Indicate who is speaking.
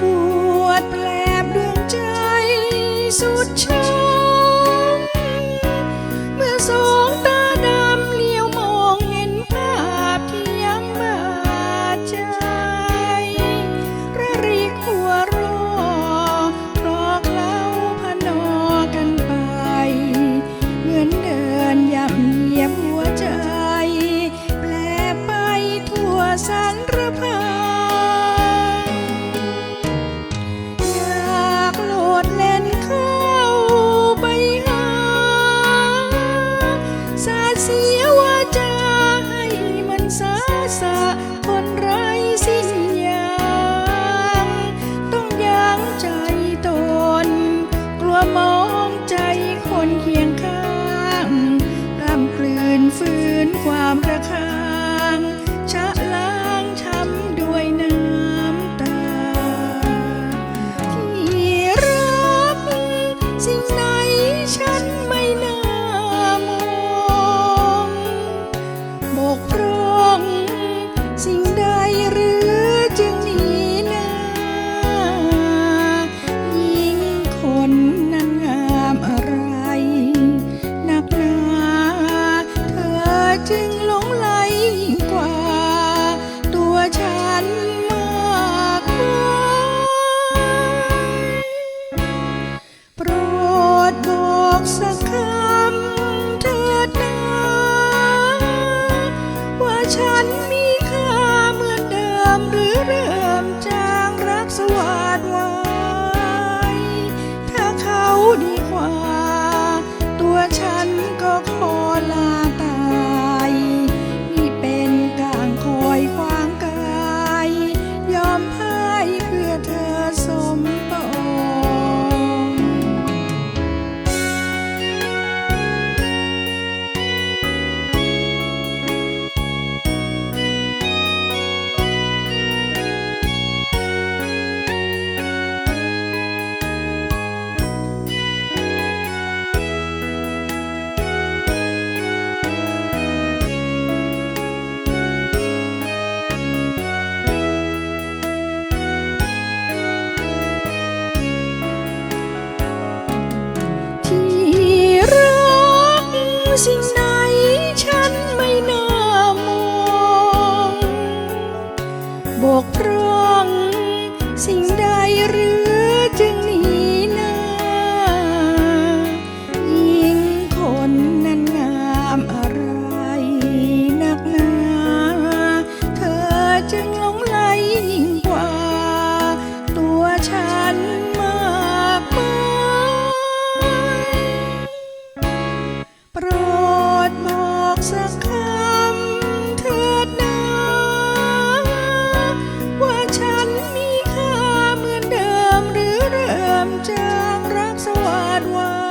Speaker 1: ปวดแปลบดวงใจสุดช้ำเมื่อสองตาดำเลี้ยวมองเห็นภาพที่ยังบาดใจระริกหัวเรอเพราะเคล้าพนอกันไป เหมือนเดินย่ำเหยียบหัวใจ แปลไปทั่วสา อ รักสวาดวา